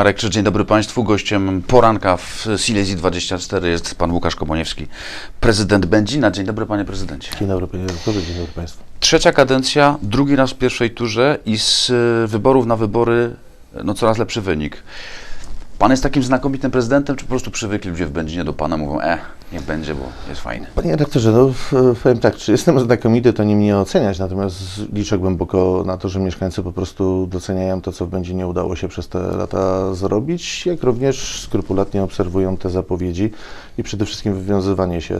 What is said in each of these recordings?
Marek Krzyż, dzień dobry Państwu. Gościem poranka w Silesii 24 jest pan Łukasz Komoniewski, prezydent Będzina. Dzień dobry panie prezydencie. Dzień dobry panie redaktorze, dzień dobry państwu. Trzecia kadencja, drugi raz w pierwszej turze i z y, wyborów na wybory no, coraz lepszy wynik. Pan jest takim znakomitym prezydentem, czy po prostu przywykli ludzie w Będzinie do pana mówią, e, niech będzie, bo jest fajny. Panie redaktorze, no w- powiem tak, czy jestem znakomity, to nie mnie oceniać, natomiast liczę głęboko na to, że mieszkańcy po prostu doceniają to, co w Będzinie udało się przez te lata zrobić, jak również skrupulatnie obserwują te zapowiedzi i przede wszystkim wywiązywanie się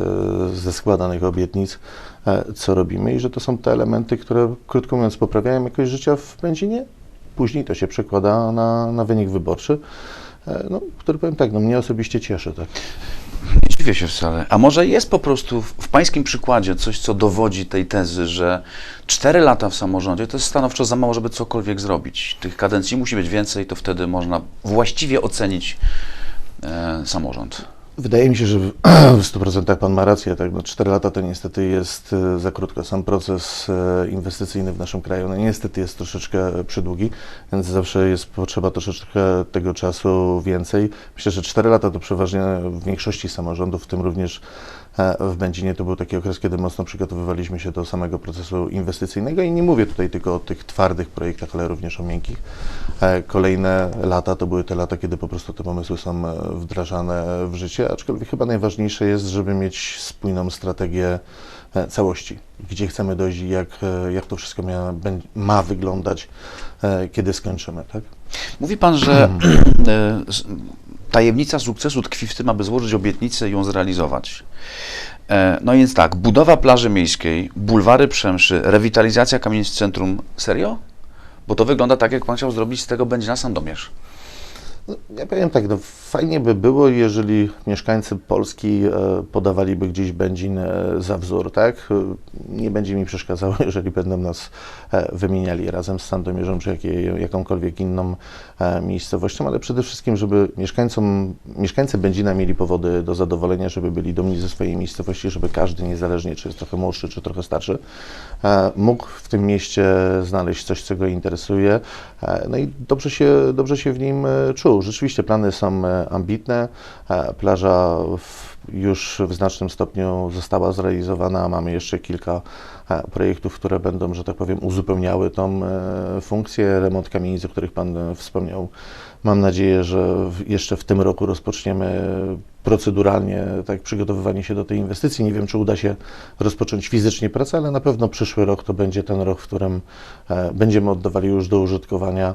ze składanych obietnic, e, co robimy i że to są te elementy, które krótko mówiąc poprawiają jakość życia w Będzinie. Później to się przekłada na, na wynik wyborczy, e, no, który powiem tak, no mnie osobiście cieszy. Tak. Nie dziwię się wcale. A może jest po prostu w, w pańskim przykładzie coś, co dowodzi tej tezy, że 4 lata w samorządzie to jest stanowczo za mało, żeby cokolwiek zrobić. Tych kadencji musi być więcej, to wtedy można właściwie ocenić e, samorząd. Wydaje mi się, że w w 100% pan ma rację. Tak? No, 4 lata to niestety jest e, za krótko. Sam proces e, inwestycyjny w naszym kraju no, niestety jest troszeczkę przydługi, więc zawsze jest potrzeba troszeczkę tego czasu więcej. Myślę, że 4 lata to przeważnie w większości samorządów, w tym również w Będzinie, to był taki okres, kiedy mocno przygotowywaliśmy się do samego procesu inwestycyjnego i nie mówię tutaj tylko o tych twardych projektach, ale również o miękkich. E, Kolejne lata to były te lata, kiedy po prostu te pomysły są e, wdrażane w życie, aczkolwiek chyba najważniejsze jest, żeby mieć spójną strategię e, całości, gdzie chcemy dojść i jak, e, jak to wszystko bę- ma wyglądać, e, kiedy skończymy, tak? Mówi pan, że e, s- tajemnica sukcesu tkwi w tym, aby złożyć obietnicę i ją zrealizować. E, No więc tak, budowa plaży miejskiej, bulwary Przemszy, rewitalizacja kamienic centrum. Serio? Bo to wygląda tak, jak pan chciał zrobić z tego będzie na Sandomierz. Ja powiem tak, no, fajnie by było, jeżeli mieszkańcy Polski e, podawaliby gdzieś Będzin e, za wzór, tak? Nie będzie mi przeszkadzało, jeżeli będą nas e, wymieniali razem z Sandomierzem czy jakiej, jakąkolwiek inną miejscowością, ale przede wszystkim, żeby mieszkańcom, mieszkańcy Będzina mieli powody do zadowolenia, żeby byli dumni ze swojej miejscowości, żeby każdy, niezależnie czy jest trochę młodszy, czy trochę starszy, mógł w tym mieście znaleźć coś, co go interesuje, no i dobrze się, dobrze się w nim e, Rzeczywiście plany są e, ambitne, e, plaża w, już w znacznym stopniu została zrealizowana, mamy jeszcze kilka e, projektów, które będą, że tak powiem, uzupełniały tą funkcję. Remont kamienic, o których Pan wspomniał, mam nadzieję, że jeszcze w tym roku rozpoczniemy proceduralnie tak, przygotowywanie się do tej inwestycji. Nie wiem, czy uda się rozpocząć fizycznie pracę, ale na pewno przyszły rok to będzie ten rok, w którym e, będziemy oddawali już do użytkowania.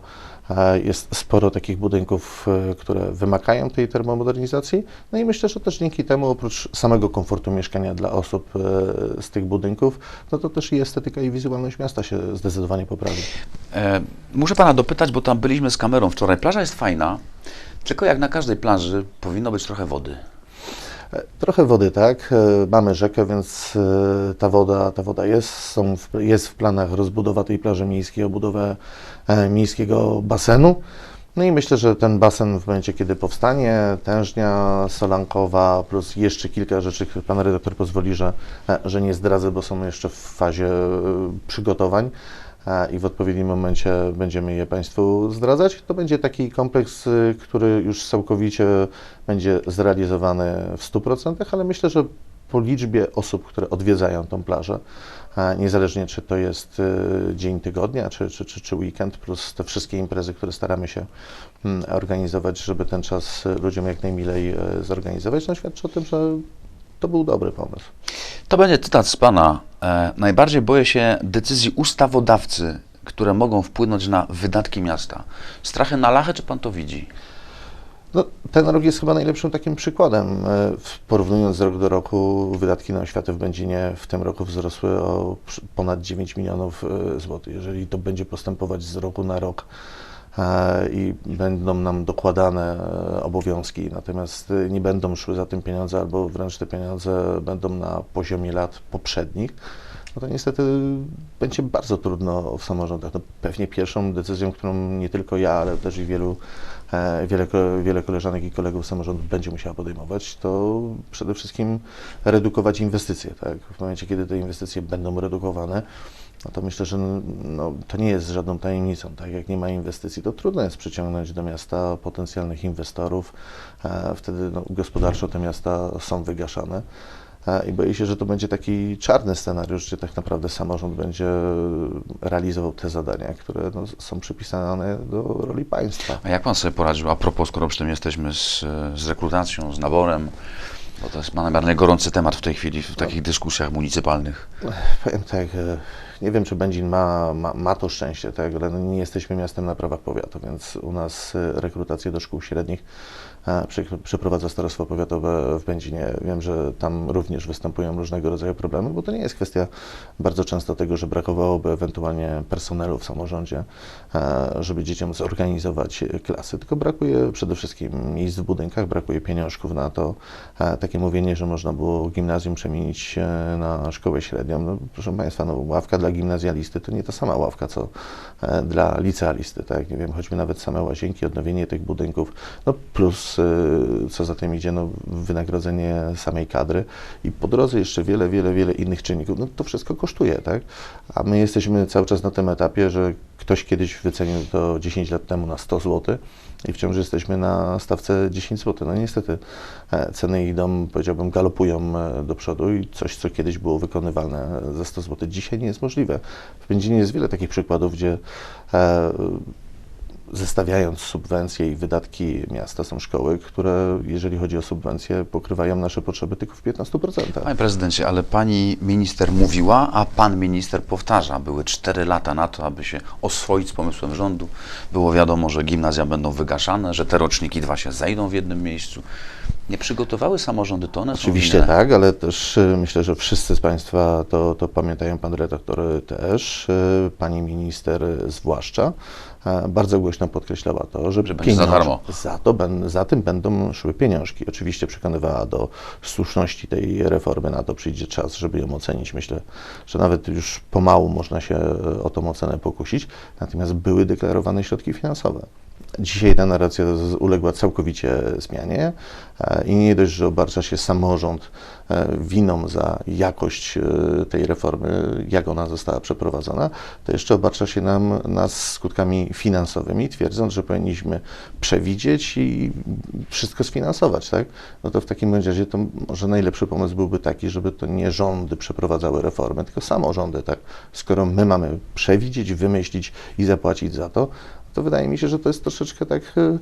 E, jest sporo takich budynków, e, które wymagają tej termomodernizacji. No i myślę, że też dzięki temu, oprócz samego komfortu mieszkania dla osób z tych budynków, no to też i estetyka i wizualność miasta się zdecydowanie poprawi. E, Muszę pana dopytać, bo tam byliśmy z kamerą wczoraj. Plaża jest fajna, tylko jak na każdej plaży powinno być trochę wody. E, Trochę wody, tak. E, Mamy rzekę, więc e, ta woda, ta woda jest. Są w, jest w planach rozbudowa tej plaży miejskiej, obudowę miejskiego basenu. No i myślę, że ten basen w momencie, kiedy powstanie, tężnia solankowa, plus jeszcze kilka rzeczy, pan redaktor pozwoli, że, że nie zdradzę, bo są jeszcze w fazie przygotowań i w odpowiednim momencie będziemy je Państwu zdradzać. To będzie taki kompleks, y, który już całkowicie będzie zrealizowany w 100%, ale myślę, że po liczbie osób, które odwiedzają tą plażę, niezależnie czy to jest y, dzień tygodnia, czy, czy, czy, czy weekend, plus te wszystkie imprezy, które staramy się mm, organizować, żeby ten czas y, ludziom jak najmilej e, zorganizować, no świadczy o tym, że to był dobry pomysł. To będzie cytat z pana. E, najbardziej boję się decyzji ustawodawcy, które mogą wpłynąć na wydatki miasta. Strachy na lachę, czy pan to widzi? No, ten rok jest chyba najlepszym takim przykładem. E, Porównując z rok do roku, wydatki na oświatę w Będzinie w tym roku wzrosły o ponad 9 milionów e, złotych. Jeżeli to będzie postępować z roku na rok i będą nam dokładane e, obowiązki, natomiast e, nie będą szły za tym pieniądze, albo wręcz te pieniądze będą na poziomie lat poprzednich, no to niestety będzie bardzo trudno w samorządach. No, pewnie pierwszą decyzją, którą nie tylko ja, ale też i wielu, e, wiele, wiele koleżanek i kolegów z samorządu będzie musiała podejmować, to przede wszystkim redukować inwestycje. Tak? W momencie, kiedy te inwestycje będą redukowane, no to myślę, że no, to nie jest żadną tajemnicą. Tak jak nie ma inwestycji, to trudno jest przyciągnąć do miasta potencjalnych inwestorów. E, wtedy no, gospodarczo te miasta są wygaszane. E, I boję się, że to będzie taki czarny scenariusz, gdzie tak naprawdę samorząd będzie realizował te zadania, które no, są przypisane do roli państwa. A jak pan sobie poradził, a propos, skoro przy tym jesteśmy z, z rekrutacją, z naborem, bo to jest naprawdę gorący temat w tej chwili w takich dyskusjach municypalnych. Powiem tak, e, nie wiem, czy Będzin ma, ma, ma to szczęście, tak, ale no nie jesteśmy miastem na prawach powiatu, więc u nas e, rekrutację do szkół średnich przeprowadza Starostwo Powiatowe w Będzinie. Wiem, że tam również występują różnego rodzaju problemy, bo to nie jest kwestia bardzo często tego, że brakowałoby ewentualnie personelu w samorządzie, żeby dzieciom zorganizować klasy, tylko brakuje przede wszystkim miejsc w budynkach, brakuje pieniążków na to. Takie mówienie, że można było gimnazjum przemienić e, na szkołę średnią. No, proszę Państwa, no, ławka dla gimnazjalisty to nie ta sama ławka, co e, dla licealisty. Tak? Nie wiem, choćby nawet same łazienki, odnowienie tych budynków, no plus e, co za tym idzie, no, wynagrodzenie samej kadry i po drodze jeszcze wiele, wiele, wiele innych czynników. No, to wszystko kosztuje, tak? A my jesteśmy cały czas na tym etapie, że ktoś kiedyś wycenił to 10 lat temu na 100 zł i wciąż jesteśmy na stawce 10 zł. No niestety e, ceny idą, powiedziałbym, galopują e, do przodu i coś, co kiedyś było wykonywalne za 100 zł, dzisiaj nie jest możliwe. W Będzinie jest wiele takich przykładów, gdzie e, zestawiając subwencje i wydatki miasta są szkoły, które, jeżeli chodzi o subwencje, pokrywają nasze potrzeby tylko w 15%. Panie prezydencie, ale pani minister mówiła, a pan minister powtarza. Były cztery lata na to, aby się oswoić z pomysłem rządu. Było wiadomo, że gimnazja będą wygaszane, że te roczniki dwa się zejdą w jednym miejscu. Nie przygotowały samorządy to one Oczywiście tak, ale też y, myślę, że wszyscy z Państwa to, to pamiętają, Pan redaktor też, y, Pani minister y, zwłaszcza, bardzo głośno podkreślała to, że, Że za darmo. za, to, za tym będą szły pieniążki. Oczywiście przekonywała do słuszności tej reformy, na to przyjdzie czas, żeby ją ocenić. Myślę, że nawet już pomału można się e, o tą ocenę pokusić, natomiast były deklarowane środki finansowe. Dzisiaj ta narracja uległa całkowicie zmianie e, i nie dość, że obarcza się samorząd e, winą za jakość e, tej reformy, jak ona została przeprowadzona, to jeszcze obarcza się nam, nas skutkami finansowymi, twierdząc, że powinniśmy przewidzieć i wszystko sfinansować, tak? No to w takim razie to może najlepszy pomysł byłby taki, żeby to nie rządy przeprowadzały reformy, tylko samorządy, tak? Skoro my mamy przewidzieć, wymyślić i zapłacić za to, to wydaje mi się, że to jest troszeczkę tak e,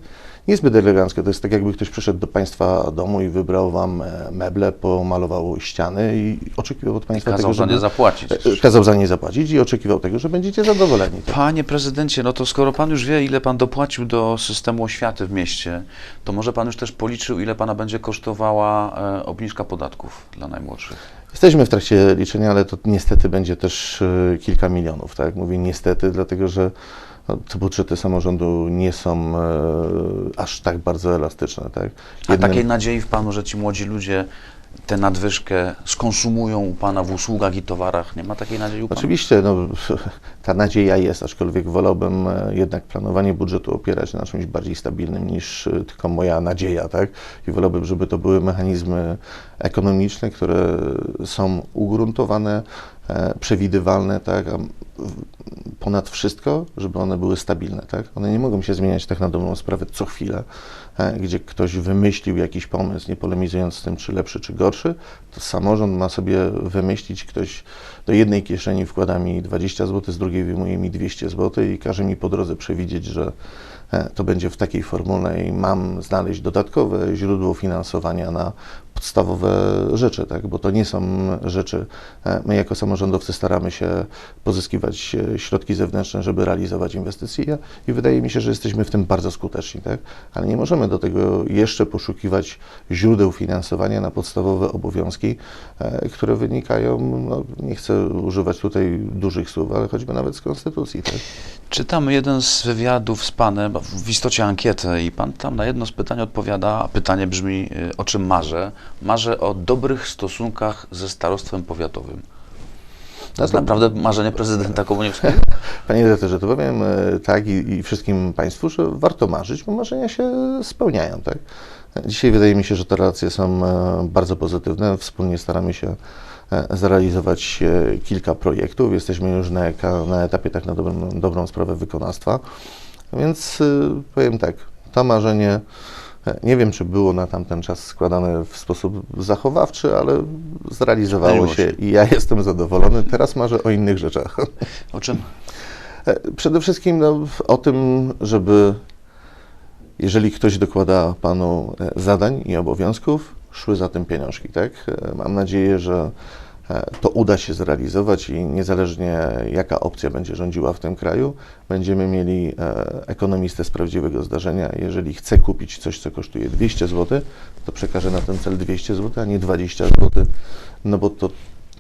niezbyt eleganckie. To jest tak, jakby ktoś przyszedł do Państwa domu i wybrał Wam e, meble, pomalował ściany i oczekiwał od Państwa Kazał tego, za nie zapłacić. e, Kazał za nie zapłacić i oczekiwał tego, że będziecie zadowoleni. Tak? Panie prezydencie, no to skoro pan już wie, ile pan dopłacił do systemu oświaty w mieście, to może pan już też policzył, ile pana będzie kosztowała e, obniżka podatków dla najmłodszych. Jesteśmy w trakcie liczenia, ale to niestety będzie też e, kilka milionów. Tak? Mówię niestety, dlatego że no, te budżety samorządu nie są e, aż tak bardzo elastyczne. Tak? A Jednym- takiej nadziei w panu, że ci młodzi ludzie tę nadwyżkę skonsumują u pana w usługach i towarach, nie ma takiej nadziei u pana? Oczywiście, no, ta nadzieja jest, aczkolwiek wolałbym e, jednak planowanie budżetu opierać na czymś bardziej stabilnym niż e, tylko moja nadzieja, tak? I wolałbym, żeby to były mechanizmy ekonomiczne, które są ugruntowane, e, przewidywalne, tak? Ponad wszystko, żeby one były stabilne, tak? One nie mogą się zmieniać tak na dobrą sprawę co chwilę, e, gdzie ktoś wymyślił jakiś pomysł, nie polemizując z tym, czy lepszy, czy gorszy, to samorząd ma sobie wymyślić, ktoś do jednej kieszeni wkłada mi 20 zł, z drugiej wyjmuje mi 200 zł i każe mi po drodze przewidzieć, że e, to będzie w takiej formule i mam znaleźć dodatkowe źródło finansowania na podstawowe rzeczy, tak? bo to nie są rzeczy, e, my jako samorządowcy staramy się pozyskiwać e, środki zewnętrzne, żeby realizować inwestycje i wydaje mi się, że jesteśmy w tym bardzo skuteczni, tak? ale nie możemy do tego jeszcze poszukiwać źródeł finansowania na podstawowe obowiązki, e, które wynikają, no, nie chcę używać tutaj dużych słów, ale choćby nawet z konstytucji. Tak? Czytam jeden z wywiadów z panem, w istocie ankietę i pan tam na jedno z pytań odpowiada, a pytanie brzmi, o czym marzę? Marzę o dobrych stosunkach ze starostwem powiatowym. To jest naprawdę marzenie prezydenta Komuniewskiego? Panie redaktorze, to powiem e, tak i, i wszystkim Państwu, że warto marzyć, bo marzenia się spełniają. Tak? Dzisiaj wydaje mi się, że te relacje są e, bardzo pozytywne. Wspólnie staramy się e, zrealizować kilka projektów. Jesteśmy już na, na etapie tak na dobrą, dobrą sprawę wykonawstwa. Więc powiem tak, to marzenie nie wiem, czy było na tamten czas składane w sposób zachowawczy, ale zrealizowało się się. i ja jestem zadowolony. Teraz marzę o innych rzeczach. O czym? E, Przede wszystkim no, o tym, żeby jeżeli ktoś dokłada Panu e, zadań i obowiązków, szły za tym pieniążki, tak? E, Mam nadzieję, że to uda się zrealizować i niezależnie jaka opcja będzie rządziła w tym kraju, będziemy mieli e, ekonomistę z prawdziwego zdarzenia. Jeżeli chce kupić coś, co kosztuje 200 zł, to przekaże na ten cel 200 zł, a nie 20 zł, no bo to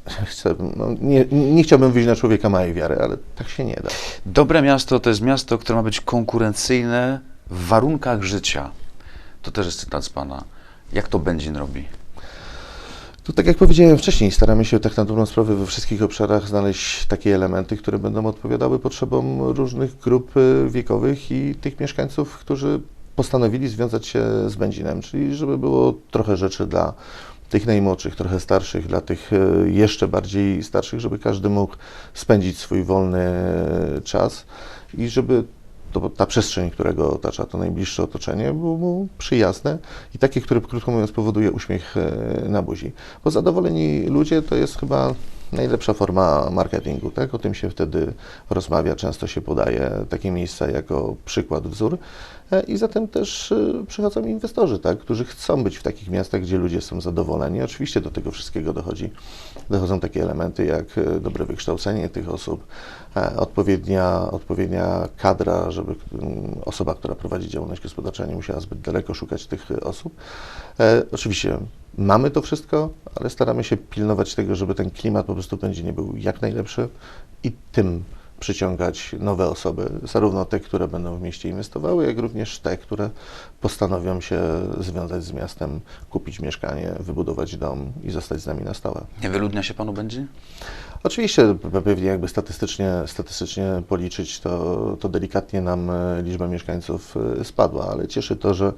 chcę, no, nie, nie chciałbym wyjść na człowieka małej wiary, ale tak się nie da. Dobre miasto to jest miasto, które ma być konkurencyjne w warunkach życia. To też jest cytat z Pana. Jak to Będzin robi? To tak jak powiedziałem wcześniej, staramy się tak na dobrą sprawę we wszystkich obszarach znaleźć takie elementy, które będą odpowiadały potrzebom różnych grup y, wiekowych i tych mieszkańców, którzy postanowili związać się z Będzinem, czyli żeby było trochę rzeczy dla tych najmłodszych, trochę starszych, dla tych y, jeszcze bardziej starszych, żeby każdy mógł spędzić swój wolny y, czas i żeby to, ta przestrzeń, która go otacza, to najbliższe otoczenie, było mu przyjazne i takie, które krótko mówiąc powoduje uśmiech e, na buzi. Bo zadowoleni ludzie to jest chyba najlepsza forma marketingu, tak? O tym się wtedy rozmawia, często się podaje takie miejsca jako przykład, wzór. E, I zatem też e, przychodzą inwestorzy, tak? którzy chcą być w takich miastach, gdzie ludzie są zadowoleni. Oczywiście do tego wszystkiego dochodzi, dochodzą takie elementy jak e, dobre wykształcenie tych osób, e, odpowiednia, odpowiednia kadra, żeby mm, osoba, która prowadzi działalność gospodarczą, nie musiała zbyt daleko szukać tych e, osób. E, oczywiście mamy to wszystko, ale staramy się pilnować tego, żeby ten klimat po prostu będzie nie był jak najlepszy. I tym przyciągać nowe osoby, zarówno te, które będą w mieście inwestowały, jak również te, które postanowią się związać z miastem, kupić mieszkanie, wybudować dom i zostać z nami na stałe. Nie wyludnia się Panu Będzin? Oczywiście pe- pewnie jakby statystycznie, statystycznie policzyć, to, to delikatnie nam e, liczba mieszkańców e, spadła, ale cieszy to, że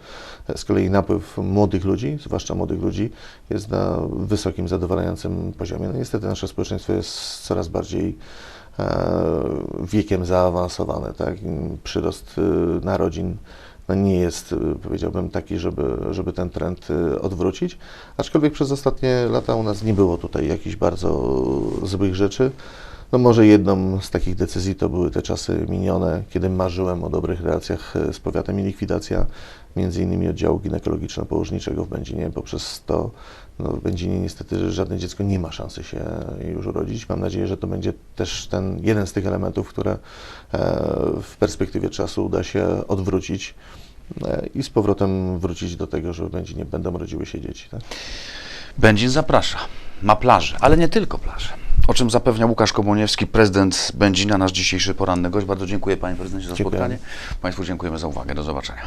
z kolei napływ młodych ludzi, zwłaszcza młodych ludzi, jest na wysokim, zadowalającym poziomie. No niestety nasze społeczeństwo jest coraz bardziej wiekiem zaawansowane, tak? Przyrost e, narodzin no nie jest, e, powiedziałbym, taki, żeby, żeby ten trend e, odwrócić. Aczkolwiek przez ostatnie lata u nas nie było tutaj jakichś bardzo złych rzeczy. No może jedną z takich decyzji to były te czasy minione, kiedy marzyłem o dobrych relacjach e, z powiatem i likwidacja między innymi oddziału ginekologiczno-położniczego w Będzinie. Poprzez to no, w Będzinie niestety żadne dziecko nie ma szansy się już urodzić. Mam nadzieję, że to będzie też ten jeden z tych elementów, które e, w perspektywie czasu uda się odwrócić e, i z powrotem wrócić do tego, że w Będzinie będą rodziły się dzieci. Tak? Będzin zaprasza. Ma plażę, ale nie tylko plażę. O czym zapewnia Łukasz Komuniewski, prezydent Będzina, nasz dzisiejszy poranny gość. Bardzo dziękuję Panie Prezydencie za spotkanie. Państwu dziękujemy za uwagę. Do zobaczenia.